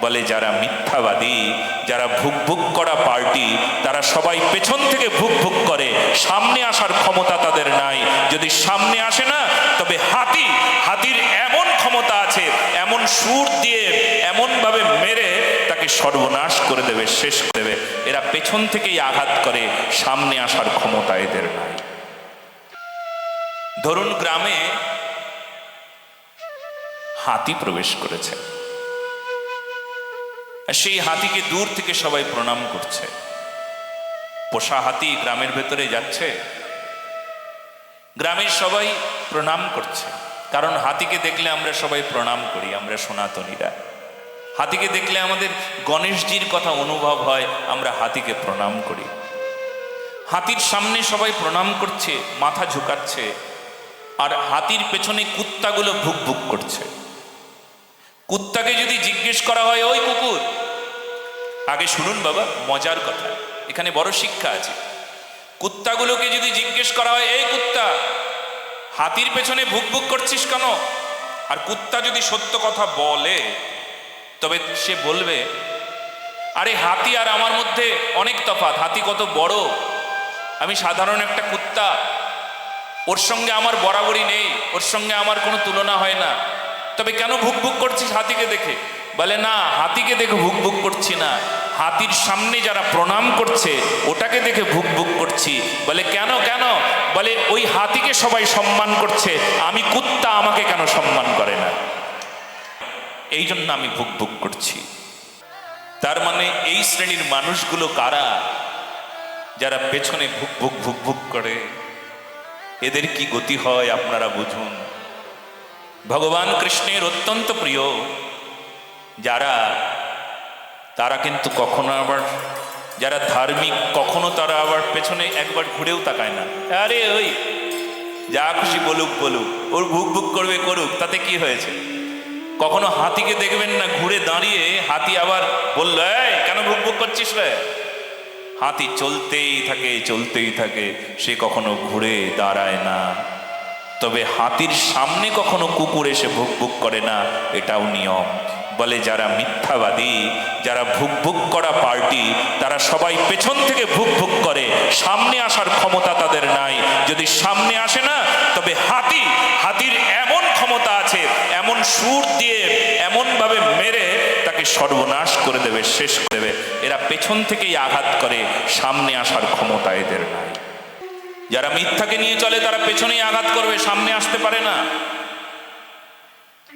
বলে যারা মিথ্যাবাদী, যারা ভুক ভুক করা পার্টি, তারা সবাই পেছন থেকে ভুক ভুক করে। সামনে আসার ক্ষমতা তাদের নাই। যদি সামনে আসে না, তবে হাতি, হাতির এমন ক্ষমতা আছে, এমন সুর দিয়ে এমনভাবে মেরে তাকে সর্বনাশ করে দেবে, শেষ করে দেবে। এরা পেছন থেকেই আঘাত করে, সামনে আসার ক্ষমতা এদের নাই। ধরুন গ্রামে হাতি প্রবেশ করেছে। সেই হাতিকে দূর থেকে সবাই প্রণাম করছে। পোষা হাতি গ্রামের ভেতরে যাচ্ছে। গ্রামের সবাই প্রণাম করছে। কারণ হাতিকে দেখলে আমরা সবাই প্রণাম করি, আমরা সনাতনীরা। হাতিকে দেখলে আমাদের গণেশজির কথা অনুভব হয়, আমরা হাতিকে প্রণাম করি। হাতির সামনে সবাই প্রণাম করছে, মাথা ঝুঁকাচ্ছে, আর হাতির পেছনে কুত্তাগুলো ভুক ভুক করছে। কুত্তাকে যদি জিজ্ঞেস করা হয়, ওই কুকুর আগে শুনুন বাবা, মজার কথা। এখানে বড় শিক্ষা আছে। কুত্তাগুলোকে যদি জিজ্ঞেস করা হয়, এই কুত্তা, হাতির পেছনে ভুক ভুক করছিস কেন? আর কুত্তা যদি সত্য কথা বলে, তবে সে বলবে, আরে হাতি আর আমার মধ্যে অনেক তফাৎ। হাতি কত বড়। আমি সাধারণ একটা কুত্তা। ওর সঙ্গে আমার বরাবরই নেই। ওর সঙ্গে আমার কোনো তুলনা হয় না। তবে কেন ভুক ভুক করছিস হাতিকে দেখে? বলে, না, হাতিকে দেখে ভুক ভুক করছি না। হাতির সামনে যারা প্রণাম করছে, ওটাকে দেখে ভুক ভুক করছি। বলে, কেন কেন? বলে, ওই হাতিকে সবাই সম্মান করছে, আমি কুত্তা, আমাকে কেন সম্মান করে না? এই জন্য আমি ভুক ভুক করছি। তার মানে এই শ্রেণির মানুষগুলো কারা? যারা পেছনে ভুক ভুক ভুক ভুক করে। এদের কি গতি হয়, আপনারা বুঝুন। ভগবান কৃষ্ণের অত্যন্ত প্রিয়। যারা তারা কিন্তু কখনো আবার, যারা ধার্মিক, কখনো তারা আবার পেছনে একবার ঘুরেও তাকায় না। আরে ওই, যা খুশি বলুক বলুক, ওর ভুক ভুক করবে, করুক, তাতে কি হয়েছে? কখনো হাতিকে দেখবেন না ঘুরে দাঁড়িয়ে হাতি আবার বলল কেন ভুক ভুক করছিস রে? হাতি চলতেই থাকে চলতেই থাকে, সে কখনো ঘুরে দাঁড়ায় না। তবে হাতির সামনে কখনো কুকুর এসে ভুক ভুক করে না, এটাও নিয়ম। বলে, যারা মিথ্যাবাদী, যারা ভুক ভুক করা পার্টি, তারা সবাই পেছন থেকে ভুক ভুক করে। সামনে আসার ক্ষমতা তাদের নাই। যদি সামনে আসে না, তবে হাতি, হাতির এমন ক্ষমতা আছে, এমন সুর দিয়ে এমনভাবে মেরে তাকে সর্বনাশ করে দেবে, শেষ করে দেবে। এরা পেছন থেকেই আঘাত করে, সামনে আসার ক্ষমতা এদের নাই। যারা মিথ্যাকে নিয়ে চলে, তারা পেছনেই আঘাত করবে, সামনে আসতে পারে না।